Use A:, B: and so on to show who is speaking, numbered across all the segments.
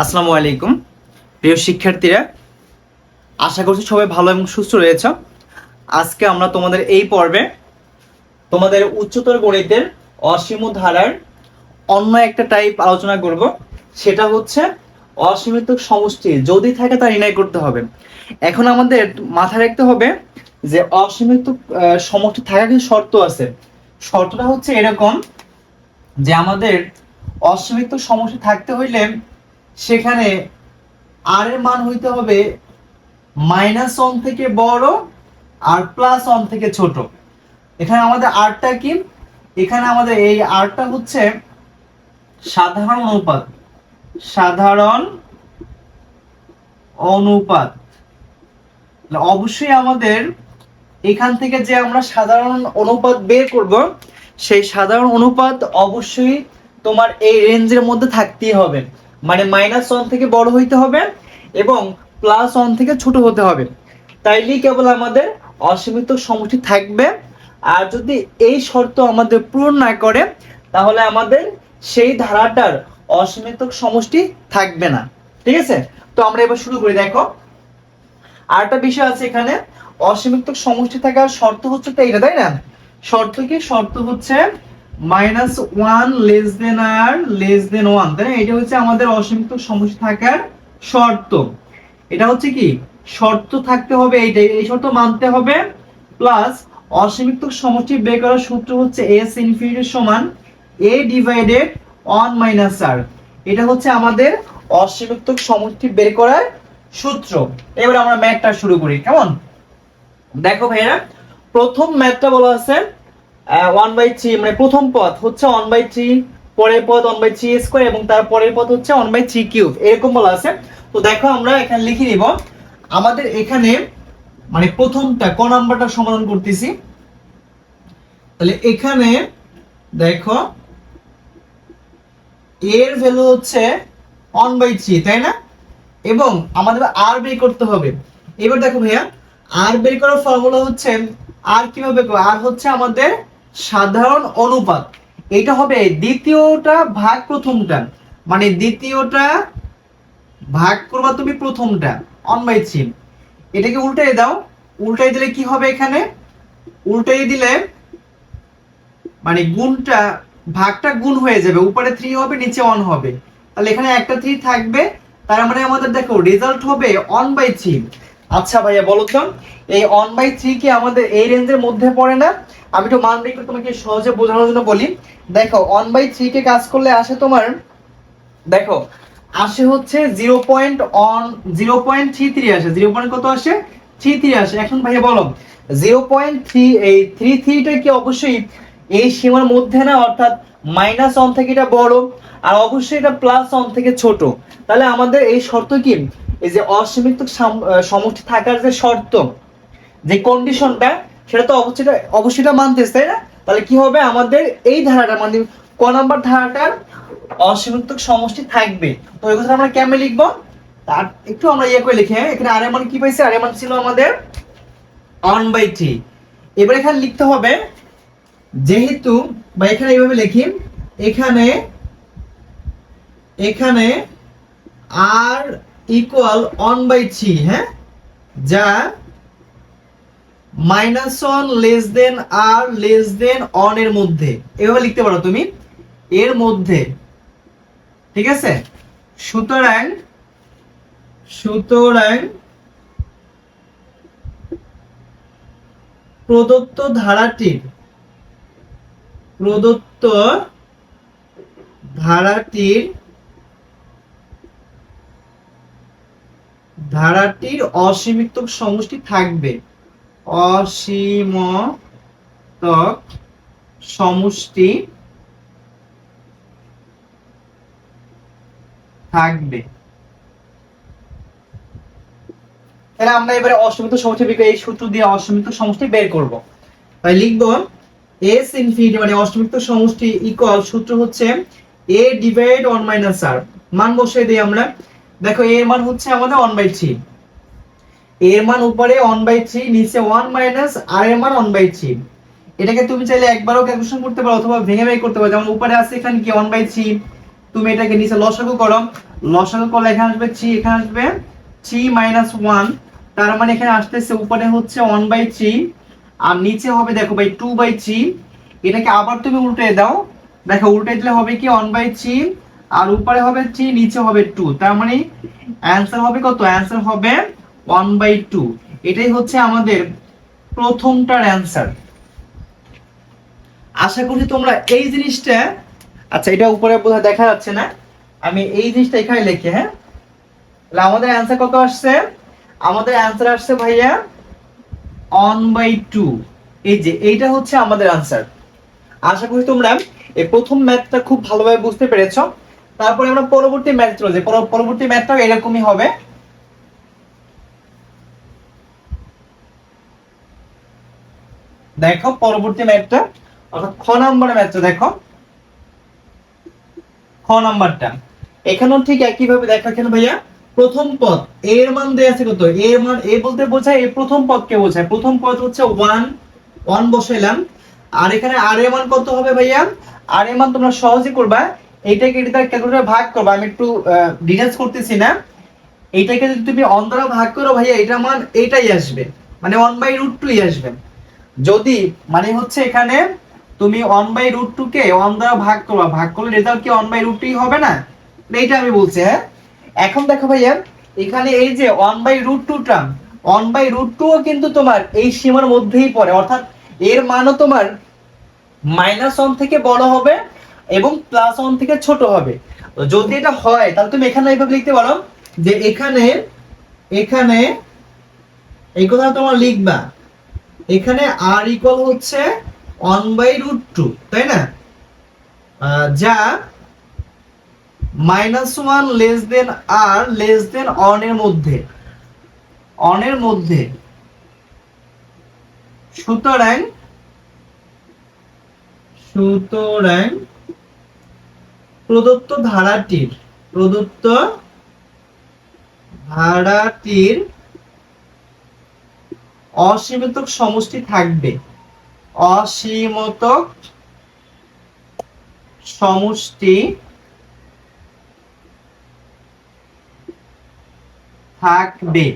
A: আসসালামু আলাইকুম। প্রিয় শিক্ষার্থীরা, আশা করছি সবাই ভালো এবং সুস্থ রয়েছে। আজকে আমরা তোমাদের এই পর্বে তোমাদের উচ্চতর গণিতের অসীম ধারার অন্য একটা টাইপ আলোচনা করব। সেটা হচ্ছে অসীমিত সমষ্টি, যদি থাকে তা নির্ণয় করতে হবে। এখন আমাদের মাথায় রাখতে হবে যে অসীমিত সমষ্টি থাকার কিছু শর্ত আছে। শর্তটা হচ্ছে এরকম যে আমাদের অসীমিত সমষ্টি থাকতে হইলে সেখানে আর এর মান হইতে হবে মাইনাস ওয়ান থেকে বড় আর প্লাস ওয়ান থেকে ছোট। এখানে আমাদের আরটা কি? এখানে আমাদের এই আরটা হচ্ছে সাধারণ অনুপাত। সাধারণ অনুপাত। অবশ্যই আমাদের এখান থেকে যে আমরা সাধারণ অনুপাত বের করব, সেই সাধারণ অনুপাত অবশ্যই তোমার এই রেঞ্জের মধ্যে থাকতেই হবে। মানে মাইনাস ওয়ান থেকে বড় হইতে হবে এবং প্লাস ওয়ান থেকে ছোট হতে হবে। তাইলেই কেবল আমাদের অসীমিত সমষ্টি থাকবে। আর যদি এই শর্ত আমাদের পূরণ না করে, তাহলে আমাদের সেই ধারাটার অসীমিত সমষ্টি থাকবে না। ঠিক আছে? তো আমরা এবার শুরু করি, দেখো। আরেকটা বিষয় আছে এখানে। অসীমিত সমষ্টি থাকার শর্ত হচ্ছে তো এইটা, তাই না? শর্ত কি? শর্ত হচ্ছে minus one less than r less than one তাই না? এটা হচ্ছে আমাদের অসীমিত সমষ্টি থাকার শর্ত। এটা হচ্ছে কি? শর্ত থাকতে হবে এইটাই। এই শর্ত মানতে হবে প্লাস অসীমিত সমষ্টি বের করার সূত্র হচ্ছে এস ইনফিনিটির সমান a divided one minus r এটা হচ্ছে আমাদের অসীমিত সমষ্টি বের করার সূত্র। এবার আমরা ম্যাথটা শুরু করি, কেমন? দেখো ভাইয়া প্রথম ম্যাথটা বলা আছে ওয়ান বাই থ্রি মানে প্রথম পদ হচ্ছে ওয়ান বাই থ্রি পরের পদ ওয়ান বাই থ্রি স্কোয়ার এবং তার পরের পদ হচ্ছে ওয়ান বাই থ্রি কিউব এরকম বলা আছে। তো দেখো আমরা এখানে লিখে নিব, আমাদের এখানে মানে প্রথমটা ক নাম্বারটা সমাধান করতেছি। তাহলে এখানে দেখো, এর ভ্যালু হচ্ছে ওয়ান বাই থ্রি তাই না? এবং আমাদের আর বের করতে হবে। এবার দেখো ভাইয়া আর বের করার ফর্মুলা হচ্ছে আর কীভাবে আর হচ্ছে আমাদের সাধারণ অনুপাত। এটা হবে দ্বিতীয়টা ভাগ প্রথমটা। মানে দ্বিতীয়টা ভাগ করবা তুমি প্রথমটা অন বাই থ্রি এটাকে উল্টাই দাও। উল্টাই দিলে কি হবে এখানে? উল্টাই দিলে মানে গুণটা, ভাগটা গুণ হয়ে যাবে। উপরে থ্রি হবে, নিচে অন হবে। তাহলে এখানে একটা থ্রি থাকবে। তার মানে আমাদের দেখো রেজাল্ট হবে অন বাই থ্রি আচ্ছা ভাইয়া, বলো তো। এই ওয়ান বাই থ্রি কি আমাদের এই রেঞ্জের মধ্যে পড়ে না? আমি একটু মান বের তোমাকে সহজে বোঝানোর জন্য বলি। দেখো ওয়ান বাই থ্রি কে কাজ করলে আসে তোমার, দেখো, আসে হচ্ছে zero point one zero point three three আসে। জিরো পয়েন্ট কত আসে? থ্রি থ্রি আসে। এখন ভাইয়া বলো জিরো পয়েন্ট থ্রি এই থ্রি থ্রিটা কি অবশ্যই এই সীমার মধ্যে না, অর্থাৎ মাইনাস অন থেকে এটা বড়, আর অবশ্যই এটা প্লাস অন থেকে ছোট? তাহলে আমাদের এই শর্ত কি? এই যে অসীমিত সাম- সমষ্টি থাকার যে শর্ত, যে কন্ডিশনটা সেটা তো অবশ্যই অবশ্যই মানতেছে, তাই না? তাহলে কি হবে? আমাদের এই ধারাটা মানে ক নাম্বার ধারাটার অসীমিত সমষ্টি থাকবে। তো এই কথা আমরা কেমনে লিখব? তার একটু আমরা ইয়ে করে লিখে এখানে আর মান কি পাইছে? আর মান ছিল আমাদের অন বাই থ্রি এবার এখানে লিখতে হবে, যেহেতু, বা এখানে এইভাবে লিখি, এখানে এখানে r equal one by three হ্যাঁ? যা minus one less than r less than one এর মধ্যে। এভাবে লিখতে পারো তুমি। এর মধ্যে। ঠিক আছে? সুতরাং সুতরাং প্রদত্ত ধারাটির প্রদত্ত ধারাটির ধারাটির অসীমিত সমষ্টি থাকবে। অসীমতক সমষ্টি থাকবে। তাহলে আমরা এবারে অসীমিত সমষ্টি এই সূত্র দিয়ে অসীমিত সমষ্টি বের করব। তাই লিখব এস ইনফিনিটি মানে অসীমিত সমষ্টি ইকুয়াল সূত্র হচ্ছে a divide one minus r মান বসিয়ে দিই আমরা। দেখো এর মান হচ্ছে আমাদের ওয়ান বাই থ্রি এর মান উপরে ওয়ান বাই থ্রি নিচে ওয়ান মাইনাস আর এর মান ওয়ান বাই থ্রি এটাকে তুমি চাইলে একবারও ক্যালকুলেশন করতে পারো অথবা ভেঙে ভেঙে করতে পারো। যেমন উপরে আছে এখানে কি ওয়ান বাই থ্রি তুমি এটাকে নিচে লসাগু করো। লসাগু করলে এখানে আসবে থ্রি এখানে আসবে থ্রি মাইনাস ওয়ান তার মানে এখানে আসতেছে, উপরে হচ্ছে ওয়ান বাই থ্রি আর নিচে হবে দেখো ভাই টু বাই থ্রি এটাকে আবার তুমি উল্টে দাও। দেখো, উল্টে দিলে হবে কি ওয়ান বাই থ্রি আর উপরে হবে থ্রি, নিচে হবে টু তার মানে অ্যান্সার হবে কত? অ্যান্সার হবে ওয়ান বাই টু এটাই হচ্ছে আমাদের প্রথমটার অ্যান্সার আশা করি তোমরা এই জিনিসটা আচ্ছা এটা উপরে বোধ দেখা যাচ্ছে না। আমি এই জিনিসটা এখানে লিখে হ্যাঁ? তাহলে আমাদের অ্যান্সার কত আসছে? আমাদের অ্যান্সার আসছে ভাইয়া অন বাই টু এই যে, এইটা হচ্ছে আমাদের আনসার আশা করি তোমরা এই প্রথম ম্যাথটা খুব ভালোভাবে বুঝতে পেরেছ। তারপরে আমরা পরবর্তী ম্যাচ চলে যাই। পরবর্তী ম্যাথটাও এরকমই হবে। দেখো, পরবর্তী ম্যাথটা অর্থাৎ খ নাম্বারের ম্যাথটা দেখো। খ নাম্বারটা এখানেও ঠিক একইভাবে দেখো এখানে ভাইয়া? প্রথম পদ এর মান দেয়া আছে কত এর মান এ বলতে বোঝায় এই প্রথম পদকে বোঝায়। প্রথম পদ হচ্ছে ওয়ান ওয়ান বসাইলাম। আর এখানে আর এর মান কত হবে ভাইয়া? আর এর মান তোমরা সহজে করবা এইটাকে এটা ক্যালকুলেটর ভাগ করবা আমি একটু ডিটেলস করতেছি না। এইটাকে যদি তুমি অন দ্বারা ভাগ করো, ভাইয়া, এটা মান এইটাই আসবে। মানে ওয়ান বাই রুট টুই আসবে। যদি মানে হচ্ছে এখানে তুমি ওয়ান বাই রুট টু কে ওয়ান দ্বারা ভাগ করবা, ভাগ করলে রেজাল্ট কি ওয়ান বাই রুট টুই হবে না? এইটা আমি বলছি হ্যাঁ? এখন দেখো ভাইয়া, এখানে এই যে one by root two term one by root two কিন্তু তোমার এই সীমার মধ্যেই পড়ে। অর্থাৎ এর মানও তোমার মাইনাস ওয়ান থেকে বড় হবে এবং প্লাস ওয়ান থেকে ছোট হবে। যদি এটা হয়, তাহলে তুমি এখানে এইভাবে লিখতে পারো যে এখানে এখানে, এই কথা তোমার লিখবা। এখানে আর ইকুয়াল হচ্ছে ওয়ান বাই রুট টু তাই না? যা minus one less than r less than অনের মধ্যে। অনের মধ্যে। সুতরাং সুতরাং প্রদত্ত ধারাটির প্রদত্ত ধারাটির অসীমিত সমষ্টি থাকবে। অসীমত সমষ্টি থাকবে।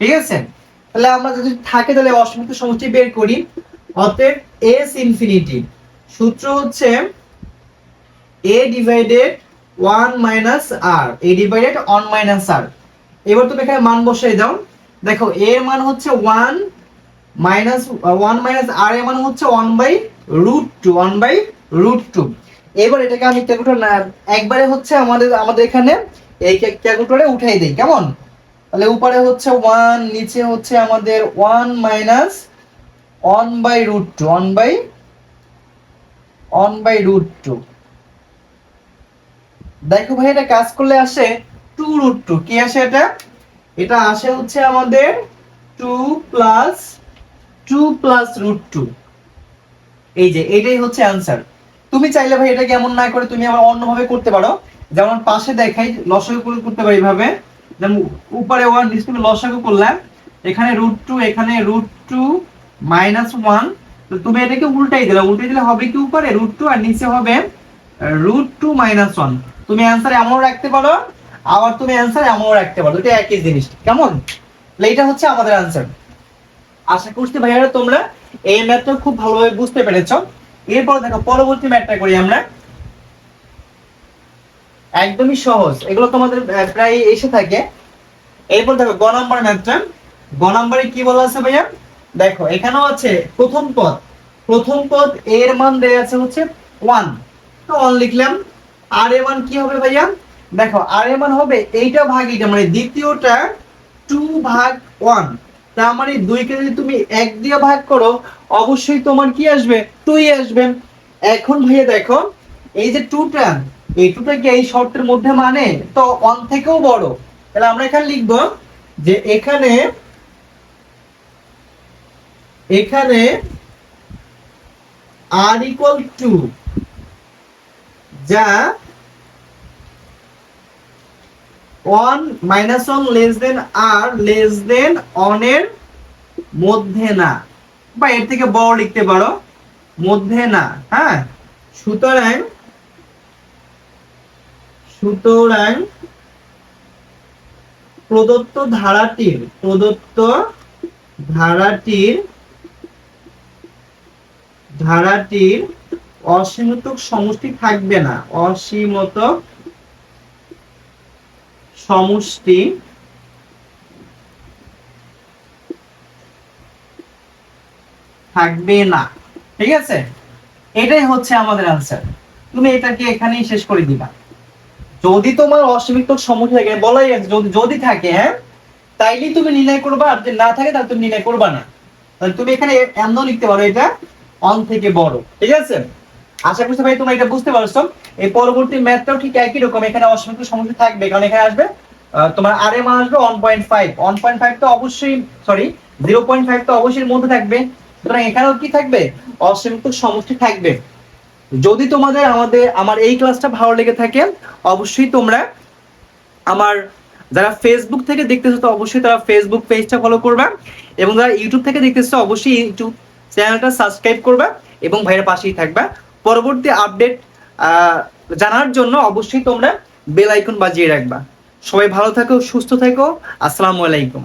A: ঠিক আছে? তাহলে আমরা যদি থাকে তাহলে অসীমিত সমষ্টি বের করি। অতএব এস ইনফিনিটি সূত্র হচ্ছে a divided one minus r a divided one minus r এবার তুমি এখানে মান বসাই দাও। দেখো এ এর মান হচ্ছে one minus one minus r এর মান হচ্ছে one by root two one by root two এবার এটাকে আমি ক্যালকুলেটর না, একবারে হচ্ছে আমাদের আমাদের এখানে এই ক্যালকুলেটরে উঠাই দেই, কেমন? তাহলে উপরে হচ্ছে ওয়ান নিচে হচ্ছে আমাদের one minus one by root two one by one by root two দেখো ভাই, এটা কাজ করলে আসে টু রুট টু কি আসে এটা? এটা আসে হচ্ছে আমাদের two plus two plus root two. এই যে, এটাই হচ্ছে অ্যান্সার। তুমি চাইলে ভাই এটা কেমন না করে তুমি আবার অন্যভাবে করতে পারো। যেমন পাশে দেখাই, লসাগু করে করতে পারি এইভাবে যেমন উপরে ওয়ান নিচে তুমি লসাগু করলাম। এখানে রুট টু এখানে রুট টু মাইনাস ওয়ান তো তুমি এটাকে উল্টাই দিলে উল্টাই দিলে হবে কি উপরে? রুট টু আর নিচে হবে রুট টু মাইনাস ওয়ান তুমি অ্যান্সার এমনও রাখতে পারো, আবার তুমি অ্যান্সার এমনও রাখতে পারো। এটা একই জিনিস। কেমন? এটা হচ্ছে আমাদের অ্যান্সার আশা করছি ভাইয়ারা তোমরা এই ম্যাথটা খুব ভালোভাবে বুঝতে পেরেছ। এরপর দেখো, পরবর্তী ম্যাথটা করি আমরা। একদমই সহজ। এগুলো তোমাদের প্রায় এসে থাকে। এরপর দেখো, গ নাম্বার ম্যাথটা গ নাম্বারে কি বলা আছে ভাইয়া? দেখো, এখানেও আছে প্রথম পদ। প্রথম পদ এর মান দেয়া আছে হচ্ছে ওয়ান তো ওয়ান লিখলাম। আর এ মান কি হবে ভাইয়া? দেখো আর মান হবে এইটা ভাগ এইটা মানে দ্বিতীয়টা টু ভাগ ওয়ান তার মানে দুইকে যদি তুমি এক দিয়ে ভাগ করো, অবশ্যই তোমার কি আসবে? টুই আসবে। এখন ভাইয়া দেখো, এই যে টুটা এই টুটা কি এই শর্তের মধ্যে মানে? তো ওয়ান থেকেও বড়। তাহলে আমরা এখানে লিখব যে এখানে এখানে আর ইকুয়াল টু যা one minus one less than r less than অনের মধ্যে না। বা এর থেকে বড় লিখতে পারো, মধ্যে না হ্যাঁ? সুতরাং সুতরাং প্রদত্ত ধারাটির প্রদত্ত ধারাটির ধারাটির অসীমতক সমষ্টি থাকবে না। অসীমত সমষ্টি থাকবে না। ঠিক আছে? এটাই হচ্ছে আমাদের আনসার তুমি এটাকে এখানেই শেষ করে দিবা। যদি তোমার অসীমিত সমস্যা থাকে, বলাই যদি যদি থাকে হ্যাঁ? তাইলেই তুমি নির্ণয় করবা, আর যদি না থাকে, তাহলে তুমি নির্ণয় করবা না। তাহলে তুমি এখানে এমন লিখতে পারো এটা, অন থেকে বড়। ঠিক আছে? আশা করছি ভাই তোমরা এটা বুঝতে পারছ। এই পরবর্তী ম্যাথটাও ঠিক একই রকম, এখানে অসীমিত সমস্যা থাকবে, কারণ এখানে আসবে তোমার আর এম আসবে one point five one point five তো অবশ্যই সরি জিরো পয়েন্ট ফাইভ তো অবশ্যই মধ্যে থাকবে। সুতরাং এখানেও কি থাকবে? অসীমিত সমষ্টি থাকবে। যদি তোমাদের আমাদের, আমার এই ক্লাসটা ভালো লেগে থাকে, অবশ্যই তোমরা আমার, যারা ফেসবুক থেকে দেখতেছো, তো অবশ্যই তারা ফেসবুক পেজটা ফলো করবা, এবং যারা ইউটিউব থেকে দেখতেছো, অবশ্যই ইউটিউব চ্যানেলটা সাবস্ক্রাইব করবা, এবং ভাইয়ের পাশেই থাকবা। পরবর্তী আপডেট জানার জন্য অবশ্যই তোমরা বেল আইকন বাজিয়ে রাখবা। সবাই ভালো থাকো, সুস্থ থাকো। আসসালামু আলাইকুম।